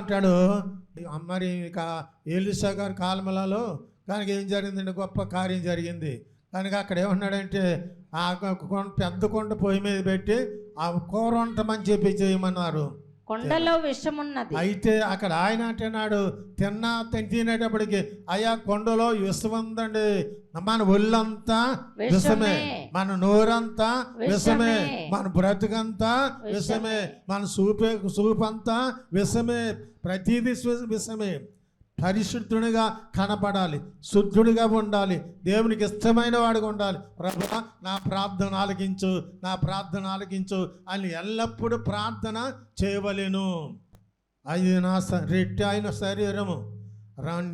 అంటాడు మరి ఇక ఏలిసా గారు కాలమలలో కనుక ఏం జరిగిందండి? గొప్ప కార్యం జరిగింది. కనుక అక్కడ ఏమన్నాడంటే ఆ కొండ పెద్ద కొండ పొయ్యి మీద పెట్టి ఆ కూర వంటమని చెప్పి చేయమన్నారు. కొండలో విషమున్నది. అయితే అక్కడ ఆయన అంటున్నాడు తిన్నా తిని తినేటప్పటికి అయ్యా కొండలో విషం ఉందండి మన ఒళ్ళంతా విషమే. మన నోరంతా విషమే. మన బ్రతుకంతా విషమే. మన సూపే సూపంతా విషమే. ప్రతిదీ విషమే. పరిశుద్ధునిగా కనపడాలి శుద్ధుడిగా ఉండాలి దేవునికి ఇష్టమైన వాడిగా ఉండాలి ప్రభు నా ప్రార్థన ఆలకించు నా ప్రార్థన ఆలకించు అని ఎల్లప్పుడూ ప్రార్థన చేయవలెను అది నా రెట్టి ఆయన శరీరము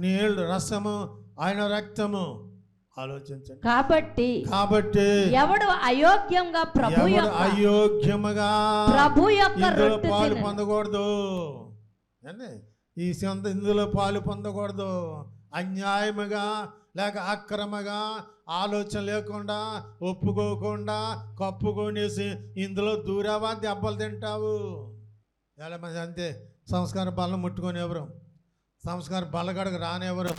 నీళ్ళు రసము ఆయన రక్తము ఆలోచించండి కాబట్టి కాబట్టి ఎవడు అయోగ్యంగా ప్రభు అయోగ్యముగా ప్రభు యొక్క పాలు. పొందకూడదు ఏంది? ఈ సొంత ఇందులో పాలు పొందకూడదు. అన్యాయముగా లేక అక్రమగా ఆలోచన లేకుండా ఒప్పుకోకుండా కప్పుకొనేసి ఇందులో దూరావా దెబ్బలు తింటావు. ఎలా మంది అంతే. సంస్కార బలం ముట్టుకొని ఎవరు సంస్కార బలగడకు రానివ్వరు.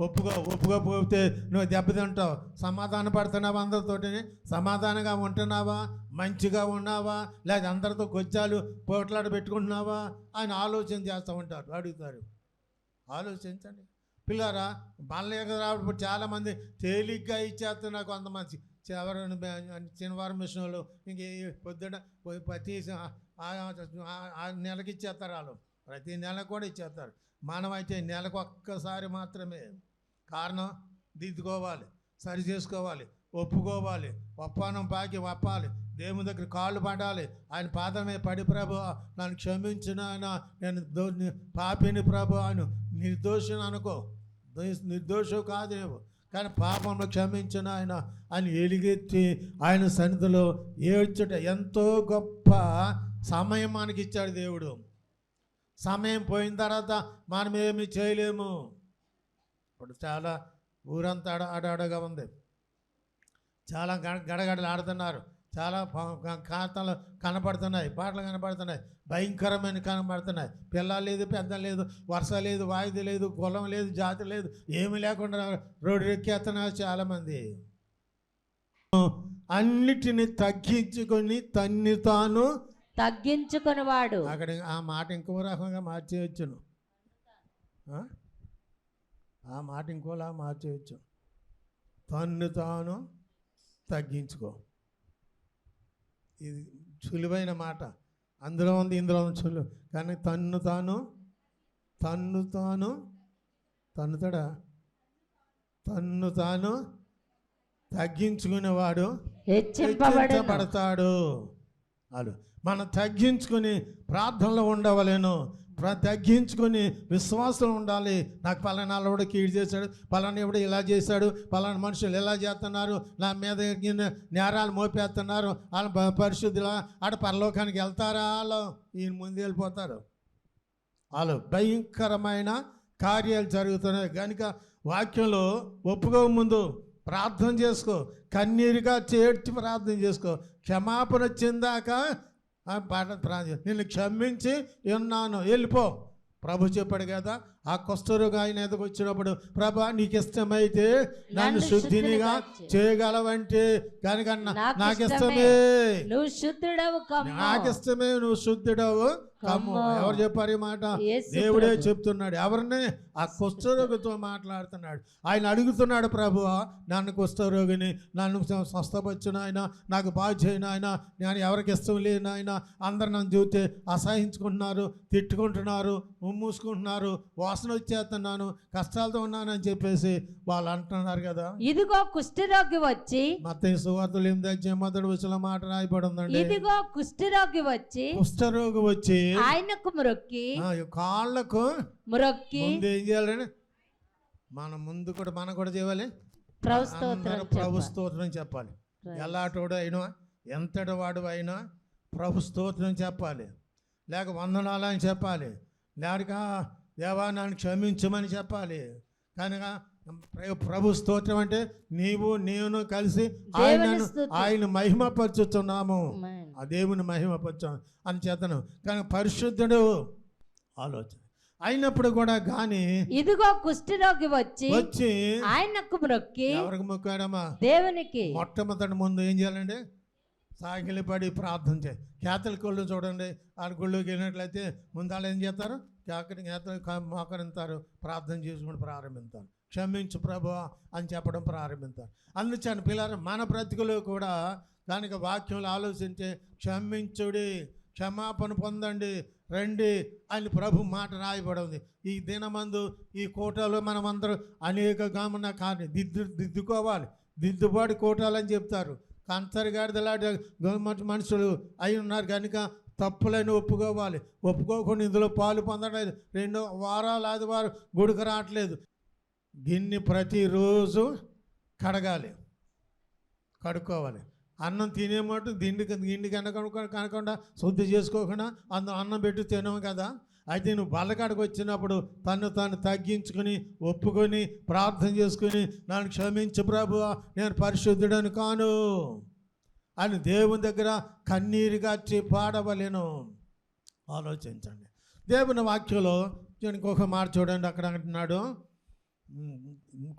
ఒప్పుకో ఒప్పుకోకపోతే నువ్వు దెబ్బతింటావు. సమాధాన పడుతున్నావా అందరితోటి సమాధానంగా ఉంటున్నావా? మంచిగా ఉన్నావా? లేదా అందరితో కొచ్చాలు పోట్లాడ పెట్టుకుంటున్నావా? అని ఆలోచన చేస్తూ ఉంటారు అడుగుతారు. ఆలోచించండి. పిల్లరా బలలేక రావడం చాలామంది తేలిగ్గా ఇచ్చేస్తున్నారు కొంతమంది. చివరి శనివారం మిషన్లు ఇంక పొద్దున పోయి ప్రతి ఆ- నెలకి ఇచ్చేస్తారు వాళ్ళు. ప్రతి నెల కూడా ఇచ్చేస్తారు. మనమైతే నెలకు ఒక్కసారి మాత్రమే కారణం దిద్దుకోవాలి సరి చేసుకోవాలి ఒప్పుకోవాలి ఒప్పానం పాకి ఒప్పాలి దేవుని దగ్గర కాళ్ళు పడాలి. ఆయన పాదమే పడి ప్రభు నన్ను క్షమించిన ఆయన నేను దో పాపిని ప్రభు ఆయన నిర్దోషిని అనుకో. నిర్దోషం కాదేమో కానీ పాపంలో క్షమించిన ఆయన ఆయన ఎలుగెత్తి ఆయన సన్నిధిలో ఏడ్చుట ఎంతో గొప్ప సమయం మనకి ఇచ్చాడు దేవుడు. సమయం పోయిన తర్వాత మనం ఏమి చేయలేము. ఇప్పుడు చాలా ఊరంతా అడ అడగా ఉంది. చాలా గడ గడగడలు ఆడుతున్నారు. చాలా ప- క- ఖాతాలు కనపడుతున్నాయి పాటలు కనపడుతున్నాయి భయంకరమైన కనపడుతున్నాయి. పిల్ల లేదు పెద్ద లేదు వర్ష లేదు వాయిదా లేదు కులం లేదు జాతి లేదు ఏమీ లేకుండా రోడ్డు ఎక్కేస్తున్నారు చాలామంది. అన్నిటిని తగ్గించుకొని తన్ని తాను తగ్గించుకుని వాడు అక్కడ ఆ మాట ఇంకో రకంగా మార్చేయచ్చును. ఆ? మాట ఇంకోలా మార్చేయచ్చు. తన్ను తాను తగ్గించుకో. ఇది సులువైన మాట. అందులో ఉంది ఇందులో ఉంది సులువు కానీ తన్ను తాను తన్ను తాను తన్నుతాడా తన్ను తాను తగ్గించుకునేవాడు హెచ్చించబడతాడు అలు మనం తగ్గించుకొని ప్రార్థనలో ఉండవలేను. తగ్గించుకొని విశ్వాసం ఉండాలి. నాకు పలానా కూడా కీడు చేశాడు పలానా ఎవడు ఇలా చేశాడు పలానా మనుషులు ఇలా చేస్తున్నారు నా మీద నేరాలు మోపేస్తున్నారు వాళ్ళ పరిశుద్ధిలో పరిశుద్ధులా ఆడ పరలోకానికి వెళ్తారా? వాళ్ళు ఈయన ముందు వెళ్ళిపోతారు. వాళ్ళు భయంకరమైన కార్యాలు జరుగుతున్నాయి. కనుక వాక్యంలో ఒప్పుకో ముందు ప్రార్థన చేసుకో. కన్నీరుగా చేర్చి ప్రార్థన చేసుకో. క్షమాపణ చెందాక ఆ పాట ప్రార్థన నిన్ను క్షమించి ఉన్నాను. వెళ్ళిపో. ప్రభు చెప్పాడు కదా ఆ కుష్ఠరోగి ఆయన ఎదుగు వచ్చినప్పుడు ప్రభా నీకు ఇష్టమైతే నన్ను శుద్ధినిగా చేయగలవంటే కనుక నాకు ఇష్టమే. నువ్వు శుద్ధుడవు నాకు ఇష్టమే నువ్వు శుద్ధుడవు కమ్ము. ఎవరు చెప్పారు ఈ మాట? దేవుడే. చెప్తున్నాడు. ఎవరిని? ఆ కుష్ఠరోగితో మాట్లాడుతున్నాడు. ఆయన అడుగుతున్నాడు ప్రభు నన్ను కుష్ఠరోగిని నన్ను స్వ- స్వస్థపరచు ఆయన నాకు బాగు చేయను ఆయన నేను ఎవరికి ఇష్టం లేను ఆయన అందరు నన్ను చూస్తే అసహించుకుంటున్నారు తిట్టుకుంటున్నారు ఉమ్మూసుకుంటున్నారు వాసన వచ్చేస్తున్నాను కష్టాలతో ఉన్నానని చెప్పేసి వాళ్ళు అంటున్నారు కదా. ఇదిగో కుష్ఠరోగి వచ్చి మత సువార్తలు ఎనిమిది మొదటి విషయంలో మాట రాయబడి ఉందండి ఇదిగో కుష్ఠరోగి వచ్చి కుష్ఠరోగి వచ్చి ఆయనకు మ్రొక్కి కాళ్ళకు మ్రొక్కి ముందు ఏం చేయాలండి మన ముందు కూడా మనం కూడా చేయాలి. ప్రభు స్తోత్రం ప్రభు చెప్పాలి. స్తోత్రం చెప్పాలి. Right. ఎలాంటోడు అయినా ఎంతటి వాడు అయినా ప్రభు స్తోత్రం చెప్పాలి. లేక వందనాలు అని చెప్పాలి. లేక దేవా నన్ను క్షమించమని చెప్పాలి. కనుక ప్ర- ప్రభు స్తోత్రం అంటే నీవు నేను కలిసి ఆయనను స్తుతి. ఆయన మహిమపరుచుతున్నాము. ఆ దేవుని మహిమపరచు అని చేతను. కానీ పరిశుద్ధుడు ఆలోచన. అయినప్పుడు కూడా కానీ ఇదిగో కుష్ఠరోగి వచ్చి వచ్చి ఆయనకు ఎవరికి మొక్కాడమ్మా? దేవునికి. మొట్టమొదటి ముందు ఏం చేయాలండి సాగిలి పడి ప్రార్థన చేయి. కేతల గుళ్ళు చూడండి ఆ గుళ్ళోకి వెళ్ళినట్లయితే ముందు వాళ్ళు ఏం చేస్తారు? కేకటి కేతలు మోకరింతారు. ప్రార్థన చేసుకుని ప్రారంభిస్తారు. క్షమించు ప్రభు అని చెప్పడం ప్రారంభిస్తారు. అందుచని పిల్లలు మన బ్రతుకులో కూడా దానికి వాక్యంలో ఆలోచించే క్షమించుడి క్షమాపణ పొందండి రండి అని ప్రభు మాట రాయబడి ఉంది. ఈ దినమందు ఈ కోటలో మనమందరం అనేక గమన కానీ దిద్దు దిద్దుకోవాలి. దిద్దుబాటు కోటాలని చెప్తారు. కంచరిగాడిదలాంటి గవర్నమెంట్ మనుషులు అయి ఉన్నారు. కనుక తప్పులని ఒప్పుకోవాలి. ఒప్పుకోకుండా ఇందులో పాలు పొందలేదు రెండు వారాలు ఆదివారం గుడికి రావట్లేదు. గిన్నె ప్రతిరోజు కడగాలి. కడుక్కోవాలి. అన్నం తినే దిండి గిండి కనుక కనకుండా శుద్ధి చేసుకోకుండా అందులో అన్నం పెట్టి తినము కదా. అయితే నువ్వు బల్లకాడికి వచ్చినప్పుడు తను తాను తగ్గించుకొని ఒప్పుకొని ప్రార్థన చేసుకుని నన్ను క్షమించు ప్రభు నేను పరిశుద్ధుడని కాను అని దేవుని దగ్గర కన్నీరుగార్చి పాడవలేను. ఆలోచించండి. దేవుని వాక్యంలో నేను ఇంకొక మాట చూడండి. అక్కడ అంటున్నాడు.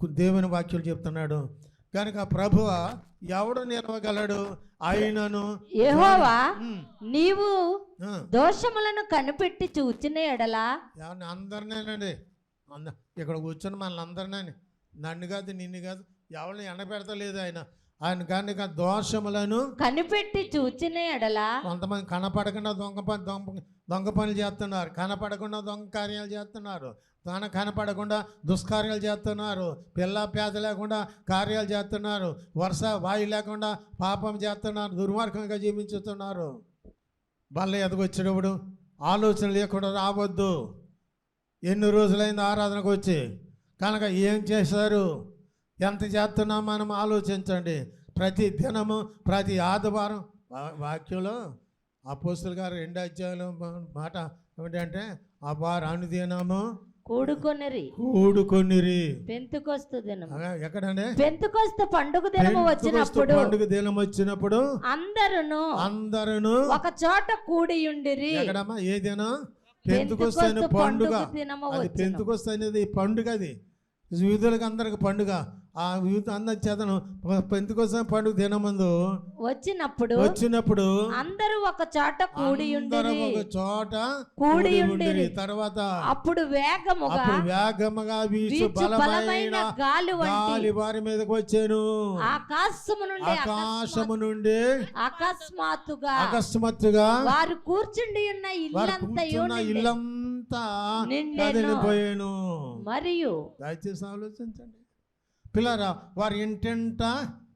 దేవుని వాక్యాలు చెప్తున్నాడు. కనుక ప్రభువ ఎవడు నిలవగలడు? ఆయనను యెహోవా నీవు దోషములను కనిపెట్టి చూచిన ఎడలా అందరినేనండి. అంద ఇక్కడ కూర్చొని మనల్ని అందరినీ నన్ను కాదు నిన్ను కాదు ఎవరిని ఎండపెడతలేదు ఆయన. ఆయన కనుక దోషములను కనిపెట్టి చూచిన ఎడలా కొంతమంది కనపడకుండా దొంగ పని దొంగ దొంగ పనులు చేస్తున్నారు. కనపడకుండా దొంగ కార్యాలు చేస్తున్నారు. తన కనపడకుండా దుష్కార్యాలు చేస్తున్నారు పిల్ల పేద లేకుండా కార్యాలు చేస్తున్నారు వర్ష వాయు లేకుండా పాపం చేస్తున్నారు దుర్మార్గంగా జీవించుతున్నారు. బల్ల ఎదగొచ్చినప్పుడు ఆలోచన లేకుండా రావద్దు. ఎన్ని రోజులైంది ఆరాధనకు వచ్చి? కనుక ఏం చేశారు? ఎంత చేస్తున్నాం మనం ఆలోచించండి. ప్రతి దినము ప్రతి ఆదివారం వా- వాక్యంలో అపోస్తుల గారు రెండు అధ్యాయులు మాట ఏమిటంటే ఆ వారు అనుదినము కూడుకొనిరి. కూడుకొనిరి. పెంతుకొస్తు అగా ఎక్కడండి? పెంతుకొస్తు పండుగ పెంతెకొస్తు వచ్చినప్పుడు పండుగ దినం వచ్చినప్పుడు అందరును అందరూ ఒక చోట కూడియుండిరి. ఎక్కడమ్మా? ఏ దినం పెంతుకొస్తు పండుగ. అది. పెంతుకొస్తు అనేది పండుగ అది. యూదులకు అందరికి పండుగ. ఆ యూత్ అందరి చేతను పెంతుకొస్తున్న పండుగ దినమందు వచ్చినప్పుడు వచ్చినప్పుడు అందరూ ఒక చోట కూడియుండిరి అందరం ఒక చోట కూడి కూడి. ఉండిరి. తర్వాత అప్పుడు వేగముగా వేగముగా వీచు బలమైన గాలి వంటి గాలి వారి మీదకి వచ్చాను ఆకాశము నుండి ఆకాశము నుండి అకస్మాత్తుగా అకస్మాత్తుగా వారు కూర్చుండి ఉన్న ఇల్లంతయు. ఇల్లంతా నిండెను. కదిలిపోయాను మరియు దయచేసి ఆలోచించండి పిల్లరా వారు ఇంటంట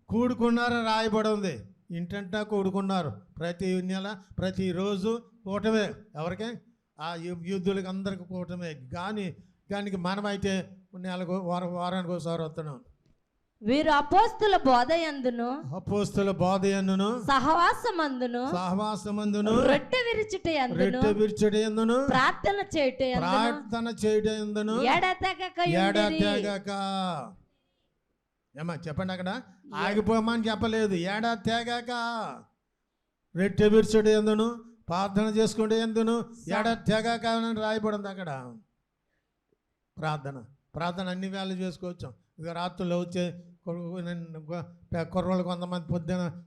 కూడుకున్నారని రాయబడి ఉంది ఇంటంట కూడుకున్నారు. ప్రతి నెల ప్రతిరోజు కూటమే. ఎవరికి? ఆ యుద్ధులకి అందరికి కూటమే. కానీ దానికి మనమైతే నెలకు వారం వారానికి ఒకసారి వస్తున్నాం. వీరు అపోస్తుల బోధయందును అపోస్తుల బోధయందును సహవాసమందును? సహవాసమందును? రొట్టె విరుచుట ఎందును? రెట్టె విరిచడి ఎందును? ప్రార్థన చేయుట ఎందును? ప్రార్థన చేయడం ఎందును? ఎడతెగక యుండిరి. ఏమా చెప్పండి అక్కడ. ఆగిపోమని చెప్పలేదు. ఏడా తేగాక? రెట్టె విరుచుడు ఎందును? ప్రార్థన చేసుకుంటే ఎందును? ఏడా తేగాక అని రాయబడింది అక్కడ. ప్రార్థన. ప్రార్థన అన్ని వేళలు చేసుకోవచ్చు. ఇక రాత్రుల్లో వచ్చే కుర్రోళ్ళు కొంతమంది పొద్దున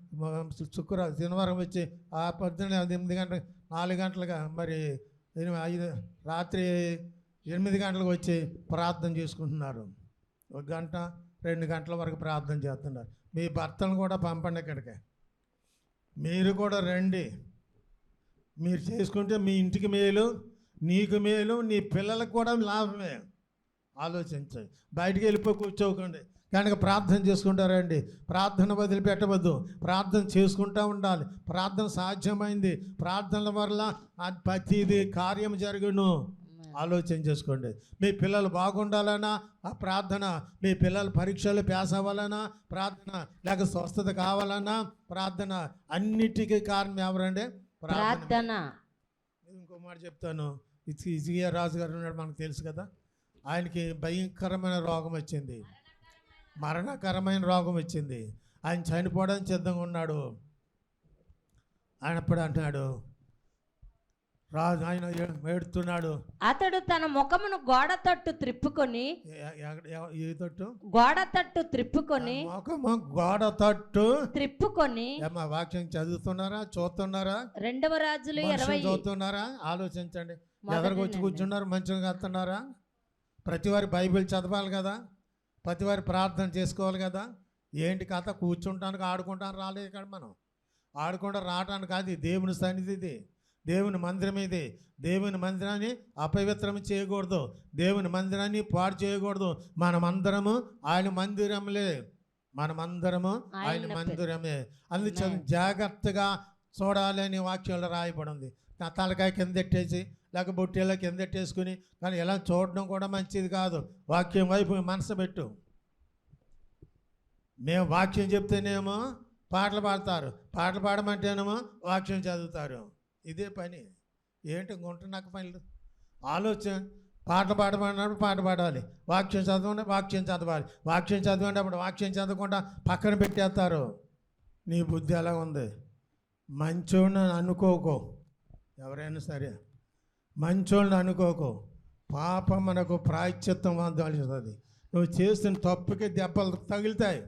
శుక్రవారం శనివారం వచ్చి ఆ పొద్దున ఎనిమిది గంటల నాలుగు గంటలుగా మరి ఐదు రాత్రి ఎనిమిది గంటలకు వచ్చి ప్రార్థన చేసుకుంటున్నారు. ఒక గంట రెండు గంటల వరకు ప్రార్థన చేస్తున్నారు. మీ భర్తను కూడా పంపండి ఇక్కడికి. మీరు కూడా రండి. మీరు చేసుకుంటే మీ ఇంటికి మేలు నీకు మేలు నీ పిల్లలకు కూడా లాభమే. ఆలోచించండి. బయటికి వెళ్ళిపోయి కూర్చోకండి. కనుక ప్రార్థన చేసుకుంటారండి ప్రార్థన వదిలిపెట్టవద్దు. ప్రార్థన చేసుకుంటూ ఉండాలి. ప్రార్థన సాధ్యమైంది. ప్రార్థనల వల్ల ప్రతిదీ కార్యం జరుగును. ఆలోచన చేసుకోండి. మీ పిల్లలు బాగుండాలన్నా ఆ ప్రార్థన మీ పిల్లల పరీక్షలు పాస్ అవ్వాలన్నా ప్రార్థన లేక స్వస్థత కావాలన్నా ప్రార్థన అన్నిటికీ కారణం ఎవరండి? ప్రార్థన. ఇంకో మాట చెప్తాను. ఇది ఇజియా రాజు గారు ఉన్నాడు మనకు తెలుసు కదా? ఆయనకి భయంకరమైన రోగం వచ్చింది. మరణకరమైన రోగం వచ్చింది. ఆయన చనిపోవడానికి సిద్ధంగా ఉన్నాడు. ఆయన అప్పుడు అంటున్నాడు రాజు ఆయన ఏడుతున్నాడు. అతడు తన ముఖమును గోడ తట్టు త్రిప్పుకొని ఏ- తట్టు? గోడ తట్టు త్రిప్పుకొని ముఖము గోడ తట్టు. త్రిప్పుకొని ఏమ్మా వాక్యం చదువుతున్నారా? చూస్తున్నారా? రెండవ రాజులు ఇరవై చదువుతున్నారా ఆలోచించండి. ఎదరికి వచ్చి. కూర్చున్నారు? మంచిగా కడుతున్నారా ప్రతి వారి బైబిల్ చదవాలి కదా? ప్రతి వారి ప్రార్థన చేసుకోవాలి కదా? ఏంటి కథ? కూర్చుంటానికి ఆడుకుంటానికి రాలేదు ఇక్కడ మనం. ఆడుకుంటా రావటానికి కాదు దేవుని సన్నిధి ఇది. దేవుని మందిరం ఇది దేవుని మందిరాన్ని అపవిత్రం చేయకూడదు. దేవుని మందిరాన్ని పాడు చేయకూడదు. మనమందరము ఆయన మందిరములే. మనమందరము ఆయన. మందిరమే. Amen. జాగ్రత్తగా చూడాలని వాక్యంలో రాయబడి ఉంది నా తలకాయ కిందెట్టేసి లేక బొట్టేలా కిందెట్టేసుకుని కానీ ఇలా చూడడం కూడా మంచిది కాదు. వాక్యం వైపు మనసు పెట్టు. మేము వాక్యం చెప్తేనేమో పాటలు పాడతారు. పాటలు పాడమంటేనేమో వాక్యం చదువుతారు. ఇదే పని. ఏంటి నాకు పనులు? ఆలోచన. పాట పాడమన్నప్పుడు పాట పాడాలి. వాక్యం చదవండి వాక్యం చదవాలి. వాక్యం చదివేటప్పుడు వాక్యం చదవకుండా పక్కన పెట్టేస్తారు. నీ బుద్ధి ఎలా ఉంది? మంచోడిని అనుకోకో. ఎవరైనా సరే. మంచోళ్ళని అనుకోకు. పాపం మనకు ప్రాయశ్చిత్తం అందాల్సింది నువ్వు చేసిన తప్పుకి దెబ్బలు తగులుతాయి.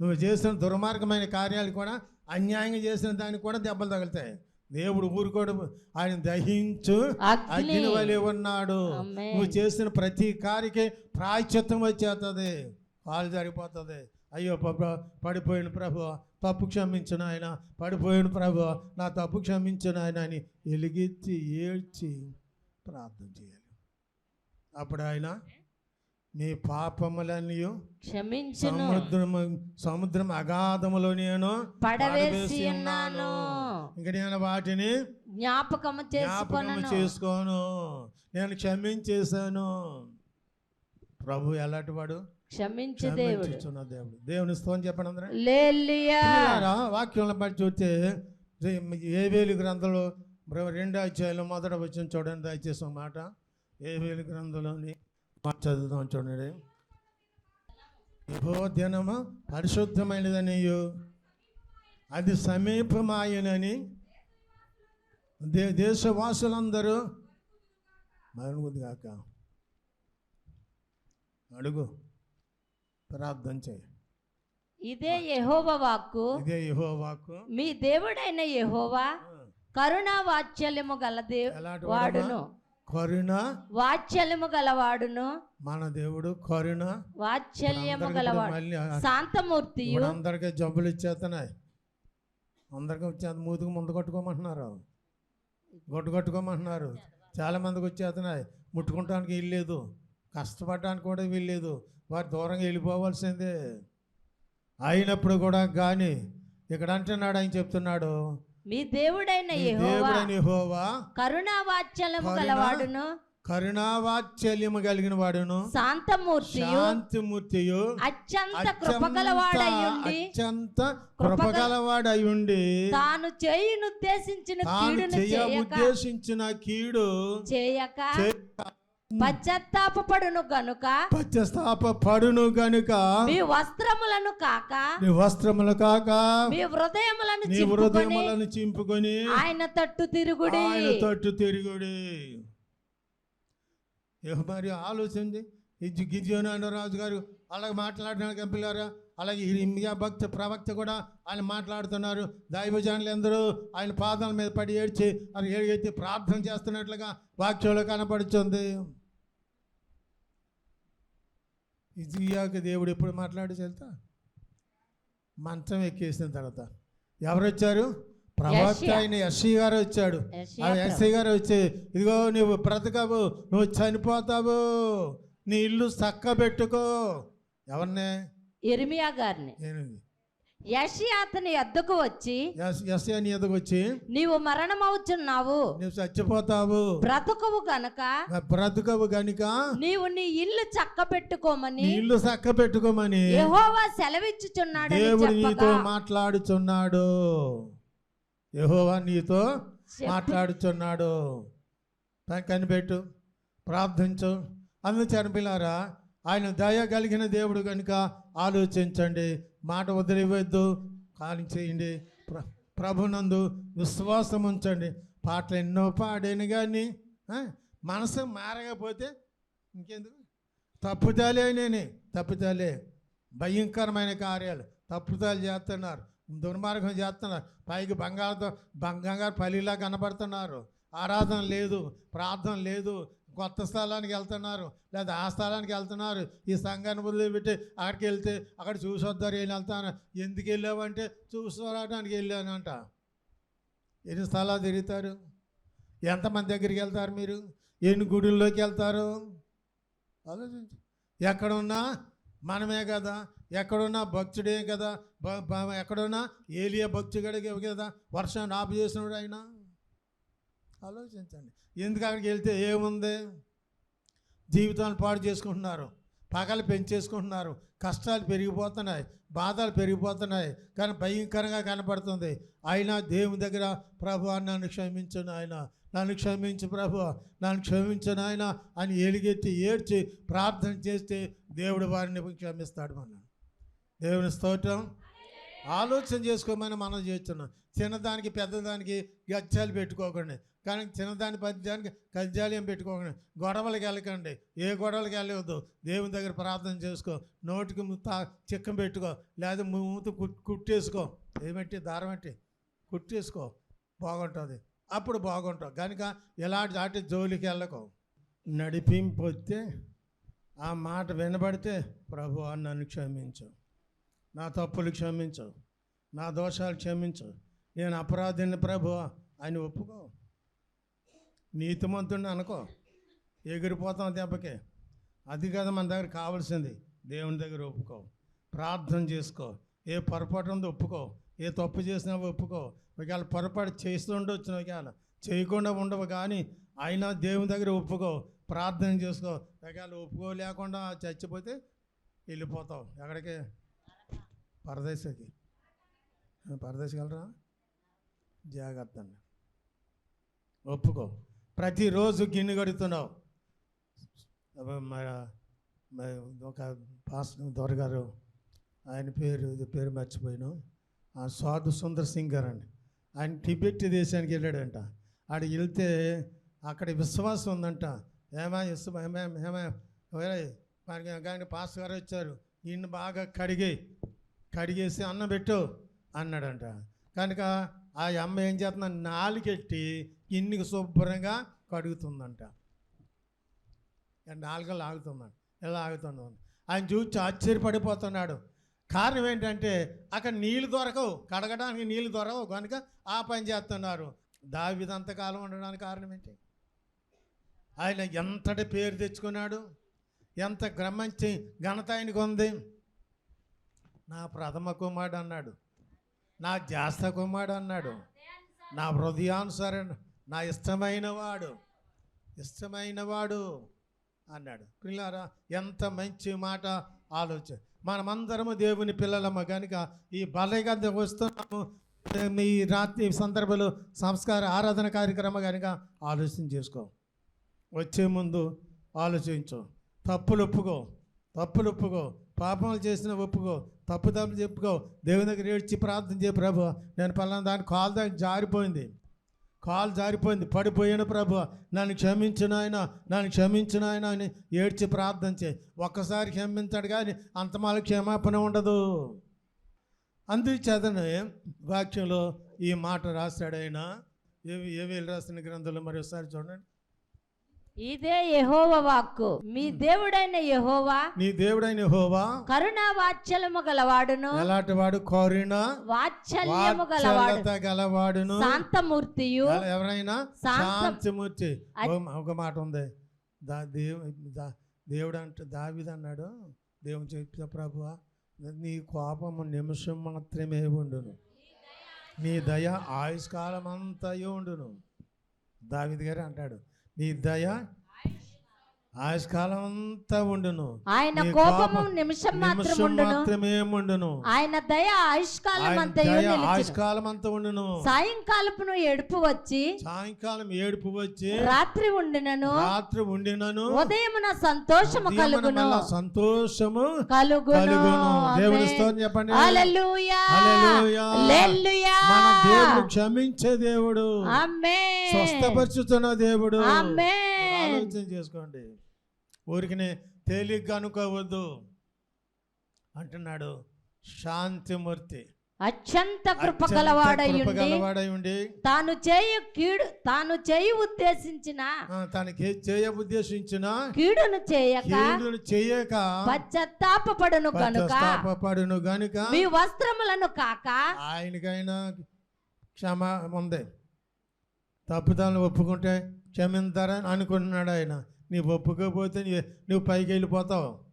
నువ్వు చేసిన దుర్మార్గమైన కార్యాలు కూడా అన్యాయంగా చేసిన దానికి కూడా దెబ్బలు తగులుతాయి. దేవుడు ఊరుకోడు. ఆయన దహించు. అగ్ని. వలె ఉన్నాడు. నువ్వు చేసిన ప్రతి కారికి ప్రాయశ్చిత్తం వచ్చేస్తుంది కాలు జరిగిపోతుంది అయ్యో పడిపోయిన ప్రభు. తప్పు క్షమించిన ఆయన పడిపోయిన ప్రభు. నా తప్పు క్షమించిన ఆయన అని ఎలిగెత్తి ఏడ్చి ప్రార్థన చేయాలి. అప్పుడు ఆయన నీ పాపములన్నీ క్షమించును. సముద్రం సముద్రం అగాధములో నేను పడవేసి ఉన్నాను. ఇంక నేను వాటిని జ్ఞాపకము జ్ఞాపకం చేసుకొనను. చేసుకోను. నేను క్షమించేశాను. ప్రభు ఎలాంటి వాడు? క్షమించు దేవుడు. దేవుని స్తోని చెప్పండి అందరూ. వాక్యంలో బట్టి చూస్తే ఏ వేలు గ్రంథంలో రెండో అధ్యాయంలో మొదట వచ్చిన చూడండి దయచేసి ఒక మాట. ఏ వేలు గ్రంథంలోని చదువుదాం చూడండి. దినము పరిశుద్ధమైనదనియు. అది సమీపమాయనని. దే దేశవాసులందరూ. మరుగుది కాక. అడుగు. ప్రార్థన చేయి. ఇదే యెహోవా వాక్కు. ఇదే యహో వాక్కు. మీ దేవుడైన యెహోవా కరుణా వాత్సల్యము గల వాడును. కరుణ వాత్సల్యము గలవాడును. మన దేవుడు కరుణ. వాత్సల్యము గలవాడు. ఇప్పుడు అందరికీ జబ్బులు ఇచ్చేస్తున్నాయి. అందరికీ వచ్చే మూతుకు ముందు కొట్టుకోమంటున్నారు. గొడ్డు కొట్టుకోమంటున్నారు. చాలా మందికి వచ్చేస్తున్నాయి. ముట్టుకుంటానికి వీల్లేదు కష్టపడడానికి కూడా వీల్లేదు వారు దూరంగా వెళ్ళిపోవాల్సిందే. అయినప్పుడు కూడా కానీ ఇక్కడ అంటున్నాడు ఆయన చెప్తున్నాడు మీ దేవుడైన యెహోవా కరుణా వాత్సల్యము గలవాడును. కరుణావాత్సల్యము కలిగిన వాడును. శాంతమూర్తియు. శాంతిమూర్తియు. అత్యంత కృపగలవాడయ్యుండి అత్యంత కృపగలవాడయుండి తాను చేయునుద్దేశించిన తాను కీడును చెయ్య చేయక. ఉద్దేశించిన కీడు చేయక. పశ్చాత్తాపడును గనుక. పశ్చాత్తాప పడును గనుక. మీ వస్త్రములను కాక. నీ వస్త్రములు కాక. మీ హృదయములను నీ హృదయములను చింపుకొని ఆయన తట్టు తిరుగుడి. ఆయన తట్టు తిరుగుడి. ఇక మరి ఆలోచించి ఇది గిరిజన రాజు గారు అలాగే మాట్లాడడానికి పిల్లారా? అలాగే ఇర్మియా భక్త ప్రవక్త కూడా ఆయన మాట్లాడుతున్నారు. దైవజనులు అందరూ ఆయన పాదాల మీద పడి ఏడ్చి ఏడైతే ప్రార్థన చేస్తున్నట్లుగా వాక్యంలో కనపడుతుంది ఇజియాకి దేవుడు ఎప్పుడు మాట్లాడి వెళ్తా మంచం ఎక్కేసిన తర్వాత. ఎవరు వచ్చారు ప్రవక్త. అయిన ఎస్సీ గారు వచ్చాడు. ఆ ఎస్ఐ గారు వచ్చి ఇదిగో నువ్వు బ్రతకవు నువ్వు చనిపోతావు నీ ఇల్లు చక్క పెట్టుకో ఎవరినే? ఇర్మియా గారిని. యషి అతని ఎద్దుకు వచ్చి ఎస్ఐ నీ ఎదుగు వచ్చి నీవు మరణమవుచున్నావు. నువ్వు చచ్చిపోతావు. బ్రతుకువు గనక బ్రతకవు గనుక నీవు నీ ఇల్లు చక్క పెట్టుకోమని ఇల్లు చక్క పెట్టుకోమని యెహోవా సెలవిచ్చుచున్నాడని దేవుడు నీతో మాట్లాడుచున్నాడు. యెహోవా నీతో. మాట్లాడుచున్నాడు. కనిపెట్టు ప్రార్థించు. అందు చనిపిలారా ఆయన దయ కలిగిన దేవుడు కనుక ఆలోచించండి. మాట వదిలివద్దు కాని చేయండి. ప్ర ప్రభునందు విశ్వాసం ఉంచండి. పాటలు ఎన్నో పాడాను కానీ మనసు మారకపోతే ఇంకెందుకు? తప్పుదాలే నేనే తప్పుదాలే భయంకరమైన కార్యాలు తప్పుదాలు చేస్తున్నారు దుర్మార్గం చేస్తున్నారు. పైకి బంగారుతో బంగారు పల్లిలా కనబడుతున్నారు ఆరాధన లేదు ప్రార్థన లేదు కొత్త స్థలానికి వెళ్తున్నారు లేదా ఆ స్థలానికి వెళ్తున్నారు ఈ సంఘాన్ని వదిలిపెట్టి అక్కడికి వెళ్తే అక్కడ చూసి వద్దారు ఏం వెళ్తాను ఎందుకు వెళ్ళావంటే చూసుకోవడానికి వెళ్ళానంట. ఎన్ని స్థలాలు తిరుగుతారు? ఎంతమంది దగ్గరికి వెళ్తారు మీరు? ఎన్ని గుడుల్లోకి వెళ్తారు? ఆలోచించి. ఎక్కడున్నా మనమే కదా ఎక్కడున్నా భక్తుడే కదా ఎక్కడున్నా ఏలియా భక్తుడే కదా వర్షం ఆపు చేసినాడు ఆయన. ఆలోచించండి. ఎందుకు అక్కడికి వెళ్తే ఏముంది? జీవితాన్ని పాడు చేసుకుంటున్నారు. పగలు పెంచేసుకుంటున్నారు. కష్టాలు పెరిగిపోతున్నాయి. బాధలు పెరిగిపోతున్నాయి. కానీ భయంకరంగా కనపడుతుంది అయినా దేవుని దగ్గర ప్రభు నన్ను క్షమించను ఆయన నన్ను క్షమించు ప్రభు. నన్ను క్షమించను ఆయన అని ఎలుగెత్తి ఏడ్చి ప్రార్థన చేస్తే దేవుడు వారిని క్షమిస్తాడు మనం. దేవుని స్తోత్రం. ఆలోచన చేసుకోమని మనం చేస్తున్నాం. చిన్నదానికి పెద్దదానికి గచ్చాలు పెట్టుకోకండి. కానీ చిన్నదాని పద్యానికి కజ్జాలు పెట్టుకోకండి. గొడవలకి వెళ్ళకండి. ఏ గొడవలకి వెళ్ళవద్దు. దేవుని దగ్గర ప్రార్థన చేసుకో. నోటికి తా చిక్కం పెట్టుకో. లేదా మూత కుట్టేసుకో. ఏమంటే? దారం అంటే కుట్టేసుకో. బాగుంటుంది. అప్పుడు బాగుంటావు. కనుక ఎలాంటి దాటి జోలికి వెళ్ళకు. నడిపింపు వస్తే ఆ మాట వినబడితే ప్రభు నన్ను క్షమించు. నా తప్పులు క్షమించు. నా దోషాలు క్షమించు. నేను అపరాధిని ప్రభు అని ఒప్పుకో. నీతిమంతుడిని అనుకో. ఎగిరిపోతాం దెబ్బకి. అది కదా మన దగ్గర కావాల్సింది. దేవుని దగ్గర ఒప్పుకో. ప్రార్థన చేసుకో. ఏ పొరపాటు ఉందో ఒప్పుకో. ఏ తప్పు చేసినా ఒప్పుకో. ఒకవేళ పొరపాటు చేస్తుండొచ్చు వచ్చిన ఒకవేళ చేయకుండా ఉండవు కానీ అయినా దేవుని దగ్గర ఒప్పుకో. ప్రార్థన చేసుకో. ఒకవేళ ఒప్పుకో లేకుండా చచ్చిపోతే వెళ్ళిపోతావు. ఎక్కడికి? పరదేశకి. పరదేశకి వెళ్ళరా? జాగ్రత్త అండి. ఒప్పుకో. ప్రతిరోజు గిన్నె కడుతున్నావు ఒక పాస్టర్ దొరగారు ఆయన పేరు ఇది పేరు మర్చిపోయాను. ఆ సాధు సుందర్ సింగ్ గారు అండి. ఆయన టిబెట్ దేశానికి వెళ్ళాడంట. ఆడ వెళ్తే అక్కడ విశ్వాసం ఉందంట. ఏమా విశ్వ ఏమే ఏమే కానీ పాస్టర్ గారు వచ్చారు. నిన్ను బాగా కడిగి కడిగేసి అన్నం పెట్టు అన్నాడంట. కనుక ఆ అమ్మ ఏం చేస్తున్నా నాలుగెట్టి ఇన్నికి శుభ్రంగా కడుగుతుందంట. నాలుగు లాగుతుందంట. ఎలా ఆగుతుంది ఆయన చూసి ఆశ్చర్యపడిపోతున్నాడు. కారణం ఏంటంటే అక్కడ నీళ్ళు దొరకవు. కడగడానికి నీళ్ళు దొరకవు. కనుక ఆ పని చేస్తున్నారు. దావిదంతకాలం ఉండడానికి కారణం ఏంటి? ఆయన ఎంతటి పేరు తెచ్చుకున్నాడు? ఎంత గ్రమంచి ఘనత ఆయనకు ఉంది నా ప్రథమ కుమారుడు అన్నాడు. నా జాస్త కుమారుడు అన్నాడు. నా హృదయానుసరణ నా ఇష్టమైన వాడు ఇష్టమైన వాడు అన్నాడు. పిల్లారా ఎంత మంచి మాట ఆలోచన మనమందరము దేవుని పిల్లలమ్మ కనుక ఈ బలగా వస్తున్నాము. మీ రాత్రి సందర్భంలో సంస్కార ఆరాధన కార్యక్రమం కనుక ఆలోచన చేసుకో. వచ్చే ముందు ఆలోచించు. తప్పులు ఒప్పుకో తప్పులు ఒప్పుకో. పాపములు చేసిన ఒప్పుకో తప్పుదమ్ములు చెప్పుకో దేవుని దగ్గర ఏడ్చి ప్రార్థన చేయ ప్రభు. నేను పలానా దాని కాలు దానికి జారిపోయింది. కాలు జారిపోయింది. పడిపోయాను ప్రభు. నన్ను క్షమించిన ఆయన నన్ను క్షమించిన ఆయన అని ఏడ్చి ప్రార్థన చేయి. ఒక్కసారి క్షమించాడు కానీ అంతమాల క్షమాపణ ఉండదు. అందుచేతనే వాక్యంలో ఈ మాట రాశాడు ఆయన. ఏమి ఏమి రాసిన గ్రంథంలో మరి ఒకసారి చూడండి. ఇదే యెహోవా వాక్కు. మీ దేవుడైన యెహోవా నీ దేవుడైన హోవా కరుణా వాత్సల్యము గలవాడును. ఎలాంటి వాడు కోరిన వాత్సల్యము గలవాడు. గలవాడును. శాంతమూర్తియు. ఎల- ఎవరైనా? శాంత- శాంతిమూర్తి. ఒక మాట ఉంది. దా దేవు దా- దేవుడు అంటే దావిది అన్నాడు. దేవుని చెప్తా ప్రభు నీ కోపము నిమిషం మాత్రమే ఉండును. నీ దయ ఆయుష్కాలం అంతా ఉండును. దావిది గారు అంటాడు. నీ దయ ఆయుష్కాలం అంతా ఉండును. ఆయన కోపము కోపం నిమిషం మాత్రమే ఉండును. ఆయన దయ ఆయుష్కాలం నిలిచును. ఆయుష్కాలం అంతా ఉండును. సాయంకాలపును ఏడుపు వచ్చి సాయంకాలం ఏడుపు వచ్చి రాత్రి ఉండినను. రాత్రి ఉండినను. ఉదయమున సంతోషము కలుగును. సంతోషము కలుగును. దేవుని. స్తోత్రం చెప్పండి. హల్లెలూయా. హల్లెలూయా. హల్లెలూయా. మన దేవుడు క్షమించే దేవుడు. ఆమేన్. స్వస్థపరుచుతున్న దేవుడు. ఆమేన్. ఆలోచన చేసుకోండి. ఊరికినే తేలిగ్గా అనుకోవద్దు. అంటున్నాడు శాంతిమూర్తి. అత్యంత కృప ఉండి తాను చేయు కీడు తాను చేయి ఉద్దేశించిన తనకి చేయ ఉద్దేశించిన కీడును చేయక కీడును చేయక పశ్చాత్తాపడును కనుక పశ్చాత్తాపడును గనుక మీ వస్త్రములను కాక ఆయనకైనా క్షమ ఉంది. తప్పుదాలను ఒప్పుకుంటే క్షమింతారని అనుకుంటున్నాడు ఆయన. నీవు ఒప్పుకోపోతే నువ్వు పైకి వెళ్ళిపోతావు.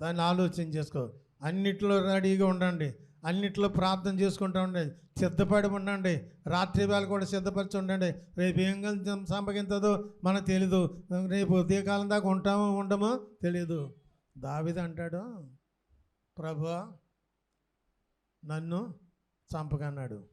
దాన్ని ఆలోచన చేసుకో. అన్నిట్లో రెడీగా ఉండండి. అన్నిట్లో ప్రార్థన చేసుకుంటూ ఉండండి. సిద్ధపడి ఉండండి. రాత్రి వేళ కూడా సిద్ధపరిచి ఉండండి. రేపు ఏం గం- సంభవించదో మనకు తెలీదు. రేపు ఉదయకాలం దాకా ఉంటామో ఉండమో తెలియదు దావిద అంటాడు ప్రభు నన్ను చంపకన్నాడు.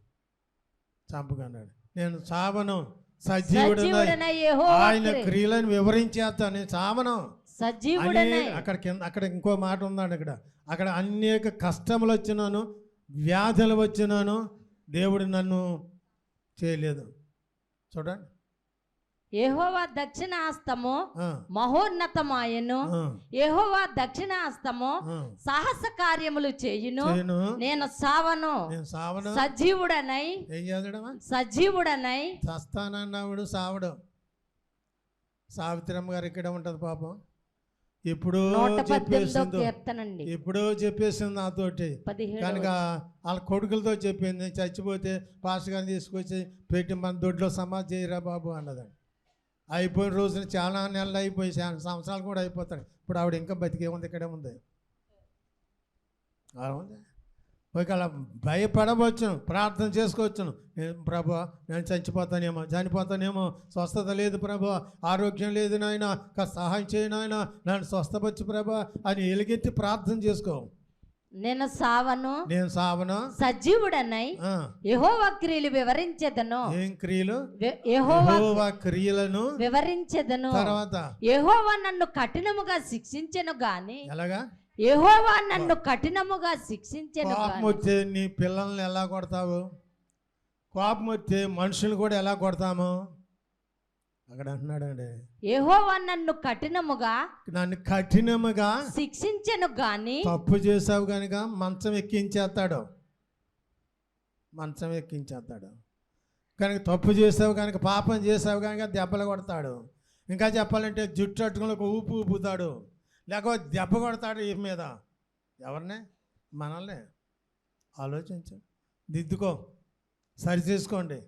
చంపకన్నాడు. నేను చావను. సజీవుడనై ఆయన క్రి- క్రియలను వివరించేస్తాను చావను. సజీవుడనై. అక్కడ కింద అక్కడ ఇంకో మాట ఉందండి ఇక్కడ. అక్కడ అనేక కష్టములు వచ్చినాను వ్యాధులు వచ్చినాను. దేవుడు నన్ను చేయలేదు. చూడండి. యెహోవా దక్షిణాస్తము ఆ, మహోన్నతమాయను. యెహోవా దక్షిణాస్తము ఆ. సాహస కార్యములు చేయును. నేను సావను. సజీవుడనై. సజీవుడనై. చస్తానన్నవాడు సావడు. సావిత్రమ్మ గారు ఇక్కడ ఉంటుంది పాపం. ఎప్పుడో చెప్పేసింది ఎప్పుడో చెప్పేసింది నాతోటి. కనుక వాళ్ళ కొడుకులతో చెప్పింది చచ్చిపోతే పాస్టర్ గారిని తీసుకొచ్చి పెట్టి మన దొడ్లో సమాధి చేయరా బాబు అన్నదండి. అయిపోయిన రోజున చాలా నెలలు అయిపోయి చాలా సంవత్సరాలు కూడా అయిపోతాయి. ఇప్పుడు ఆవిడ ఇంకా బతికే ఉంది ఇక్కడే ఉంది. ఉంది. ఒకవేళ భయపడవచ్చును ప్రార్థన చేసుకోవచ్చును. నేను ప్రభు నేను చచ్చిపోతానేమో చనిపోతానేమో స్వస్థత లేదు ప్రభు ఆరోగ్యం లేదు నాయన కాస్త సహాయం చేయి నాయన నన్ను స్వస్థపచ్చు ప్రభు అని ఎలుగెత్తి ప్రార్థన చేసుకో. నేను సావను నేను సావను. సజీవుడనై యెహోవా క్రియలు వివరించెదను. ఏం క్రియలు? యెహోవా క్రియలను వివరించెదను. తర్వాత? యెహోవా నన్ను కఠినముగా శిక్షించెను గాని ఎలాగా? యెహోవా నన్ను కఠినముగా శిక్షించెను కోపం వస్తే నీ పిల్లల్ని ఎలా కొడతావు? కోపం వస్తే మనుషులు కూడా ఎలా కొడతాము? అక్కడ అంటున్నాడండి. యెహోవా నన్ను కఠినముగా నన్ను కఠినముగా శిక్షించెను గాని తప్పు చేసావు కనుక మంచం ఎక్కించేస్తాడు. మంచం ఎక్కించేస్తాడు. కనుక తప్పు చేసావు కనుక పాపం చేసావు కనుక దెబ్బలు కొడతాడు. ఇంకా చెప్పాలంటే జుట్టు అట్టుకుని ఒక ఊపు ఊపుతాడు. లేకపోతే దెబ్బ కొడతాడు ఈ మీద. ఎవరిని? మనల్ని. ఆలోచించు. దిద్దుకో. సరి చేసుకోండి.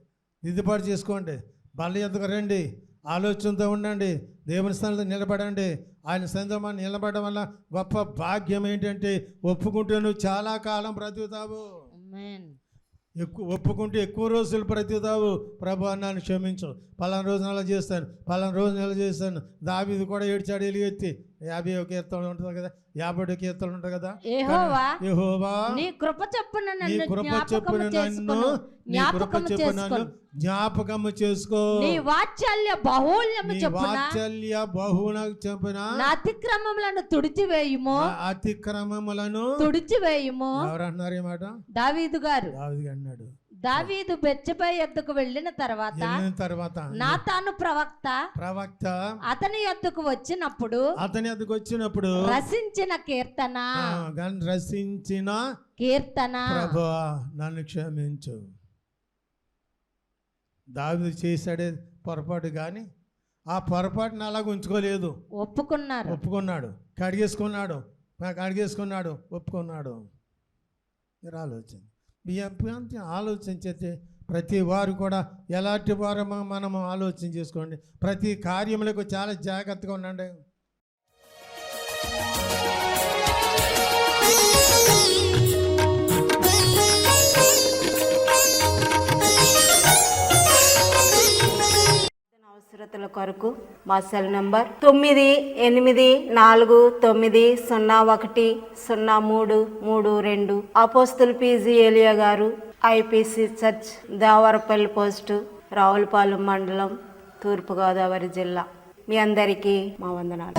దిద్దుబాటు చేసుకోండి. బల్ల ఎద్దుకు రండి. ఆలోచనతో ఉండండి. దేవుని స్థానంలో నిలబడండి. ఆయన సందమా నిలబడడం వల్ల గొప్ప భాగ్యం ఏంటంటే ఒప్పుకుంటే నువ్వు చాలా కాలం బ్రతుకుతావు. ఎక్కువ ఒప్పుకుంటే ఎక్కువ రోజులు బ్రతుకుతావు. ప్రభు నన్ను క్షమించు. పలానా రోజు నెల చేస్తాను. పలానా రోజు నెల చేస్తాను. దావీదు కూడా ఏడ్చాడు ఎలుగెత్తి యాభై ఒక కీర్తన ఉంటుంది కదా యాభై ఒక కీర్తన ఉంటుంది కదా. యెహోవా యెహోవా నీ కృప చొప్పున నన్ను కృప చెప్పున నన్ను నీ కృప చెప్పున జ్ఞాపకము చేసుకో. నీ వాత్సల్య బాహుళ్యము చొప్పున వాత్సల్య బహున చెప్పున నా అతిక్రమములను తుడిచివేయుము. అతిక్రమములను తుడిచివేయుము. ఎవరు అంటున్నారు ఈ మాట? దావీదు గారు. దావిది అన్నాడు. దావీదు బెచ్చపై ఎద్దుకు వెళ్ళిన తర్వాత తర్వాత నాతాను ప్రవక్త ప్రవక్త అతని యొద్దకు వచ్చినప్పుడు అతని అద్దకు వచ్చినప్పుడు రసించిన కీర్తన. రసించిన కీర్తన. ప్రభువా నన్ను క్షమించు. దావి చేశాడే పొరపాటు కానీ ఆ పొరపాటుని అలాగ ఉంచుకోలేదు. ఒప్పుకున్నారు. ఒప్పుకున్నాడు. కడిగేసుకున్నాడు. నాకు కడిగేసుకున్నాడు ఒప్పుకున్నాడు. మీరు ఆలోచన మీ అభ్యంతరం ఆలోచించే ప్రతి వారు కూడా ఎలాంటి వారమో మనము ఆలోచన చేసుకోండి. ప్రతి కార్యములకు చాలా జాగ్రత్తగా ఉండండి. అవసరతల కొరకు మా సెల్ నంబర్ తొమ్మిది ఎనిమిది నాలుగు తొమ్మిది సున్నా ఒకటి సున్నా మూడు మూడు రెండు. Apostle P G Elia IPC church Davarapalli post Ravulapalem మండలం తూర్పుగోదావరి జిల్లా. మీ అందరికీ మా వందనాలు.